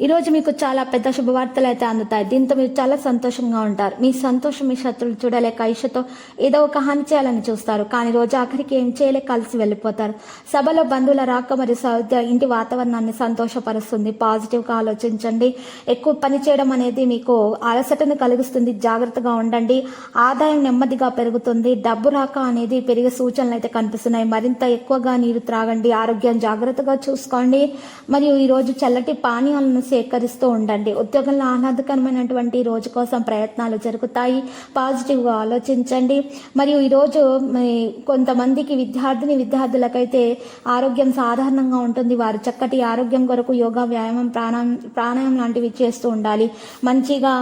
ఈరోజు మీకు చాలా పెద్ద శుభవార్తలు అయితే అందుతాయి. దీంతో మీరు చాలా సంతోషంగా ఉంటారు. మీ సంతోషం మీ శత్రులు చూడలేక ఐషతో ఏదో ఒక హాని చేయాలని చూస్తారు. కానీ రోజు ఆఖరికి ఏం చేయలేక కలిసి వెళ్ళిపోతారు. సభలో బంధువుల రాక మరియు సౌద్య ఇంటి వాతావరణాన్ని సంతోషపరుస్తుంది. పాజిటివ్గా ఆలోచించండి. ఎక్కువ పని చేయడం అనేది మీకు అలసటను కలిగిస్తుంది. జాగ్రత్తగా ఉండండి. ఆదాయం నెమ్మదిగా పెరుగుతుంది. డబ్బు రాక అనేది పెరిగే సూచనలు అయితే కనిపిస్తున్నాయి. మరింత ఎక్కువగా నీరు త్రాగండి. ఆరోగ్యం జాగ్రత్తగా చూసుకోండి. మరియు ఈ రోజు చల్లటి పానీయాలను సేకరిస్తూ ఉండండి. ఉద్యోగంలో ఆహ్లాదకరమైనటువంటి రోజు కోసం ప్రయత్నాలు జరుగుతాయి. పాజిటివ్గా ఆలోచించండి. మరియు ఈరోజు కొంతమందికి విద్యార్థిని విద్యార్థులకైతే ఆరోగ్యం సాధారణంగా ఉంటుంది. వారు చక్కటి ఆరోగ్యం కొరకు యోగా వ్యాయామం ప్రాణాయం ప్రాణాయామం లాంటివి చేస్తూ ఉండాలి. మంచిగా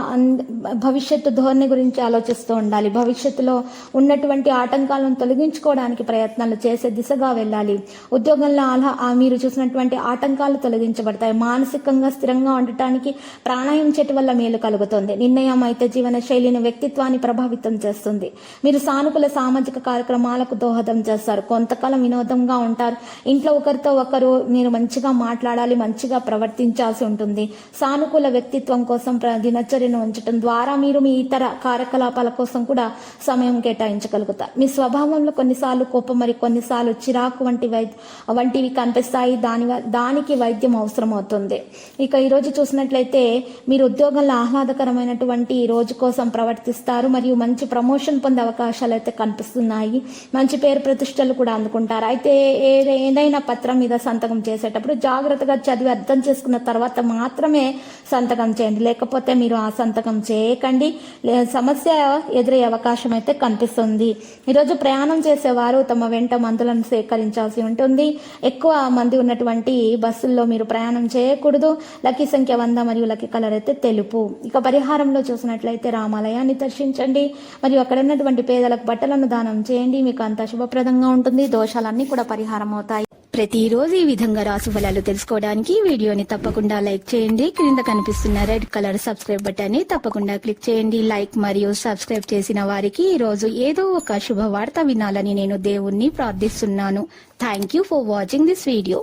భవిష్యత్తు ధోరణి గురించి ఆలోచిస్తూ ఉండాలి. భవిష్యత్తులో ఉన్నటువంటి ఆటంకాలను తొలగించుకోవడానికి ప్రయత్నాలు చేసే దిశగా వెళ్ళాలి. ఉద్యోగంలో ఆలా ఆ మీరు చూసినటువంటి ఆటంకాలు తొలగించబడతాయి. మానసికంగా స్థిరంగా ఉండటానికి ప్రాణాయామం చెట్టు వల్ల మేలు కలుగుతుంది. నిర్ణయం అయితే జీవన శైలిని వ్యక్తిత్వాన్ని ప్రభావితం చేస్తుంది. మీరు సానుకూల సామాజిక కార్యక్రమాలకు దోహదం చేస్తారు. కొంతకాలం వినోదంగా ఉంటారు. ఇంట్లో ఒకరితో ఒకరు మీరు మంచిగా మాట్లాడాలి మంచిగా ప్రవర్తించాల్సి ఉంటుంది. సానుకూల వ్యక్తిత్వం కోసం ప్ర- దినచర్యను ఉంచడం ద్వారా మీరు మీ ఇతర కార్యకలాపాల కోసం కూడా సమయం కేటాయించగలుగుతారు. మీ స్వభావంలో కొన్నిసార్లు కోపం మరి కొన్నిసార్లు చిరాకు వంటి వైద్య వంటివి కనిపిస్తాయి. దాని దానికి వైద్యం అవసరం అవుతుంది ఇక ఈ ఈరోజు చూసినట్లయితే మీరు ఉద్యోగంలో ఆహ్లాదకరమైనటువంటి రోజు కోసం ప్రవర్తిస్తారు. మరియు మంచి ప్రమోషన్ పొందే అవకాశాలు అయితే కనిపిస్తున్నాయి. మంచి పేరు ప్రతిష్టలు కూడా అందుకుంటారు. అయితే ఏ- ఏదైనా పత్రం మీద సంతకం చేసేటప్పుడు జాగ్రత్తగా చదివి అర్థం చేసుకున్న తర్వాత మాత్రమే సంతకం చేయండి. లేకపోతే మీరు ఆ సంతకం చేయకండి. లే- సమస్య ఎదురయ్యే అవకాశం అయితే కనిపిస్తుంది. ఈరోజు ప్రయాణం చేసేవారు తమ వెంట మందులను సేకరించాల్సి ఉంటుంది. ఎక్కువ మంది ఉన్నటువంటి బస్సుల్లో మీరు ప్రయాణం చేయకూడదు. లక్కీ సంఖ్య వంద మరియు లక్కీ కలర్ అయితే తెలుపు. ఇక పరిహారంలో చూసినట్లయితే రామాలయాన్ని దర్శించండి. మరియు అక్కడ ఉన్నటువంటి పేదలకు బట్టలను దానం చేయండి. మీకు అంత శుభప్రదంగా ఉంటుంది. దోషాలన్నీ కూడా పరిహారం అవుతాయి. ప్రతిరోజు ఈ విధంగా రాసు ఫలాలు తెలుసుకోవడానికి వీడియోని తప్పకుండా లైక్ చేయండి. క్రింద కనిపిస్తున్న రెడ్ కలర్ సబ్స్క్రైబ్ బటన్ని తప్పకుండా క్లిక్ చేయండి. లైక్ మరియు సబ్స్క్రైబ్ చేసిన వారికి ఈ రోజు ఏదో ఒక శుభవార్త వినాలని నేను దేవుణ్ణి ప్రార్థిస్తున్నాను. Thank you for watching this video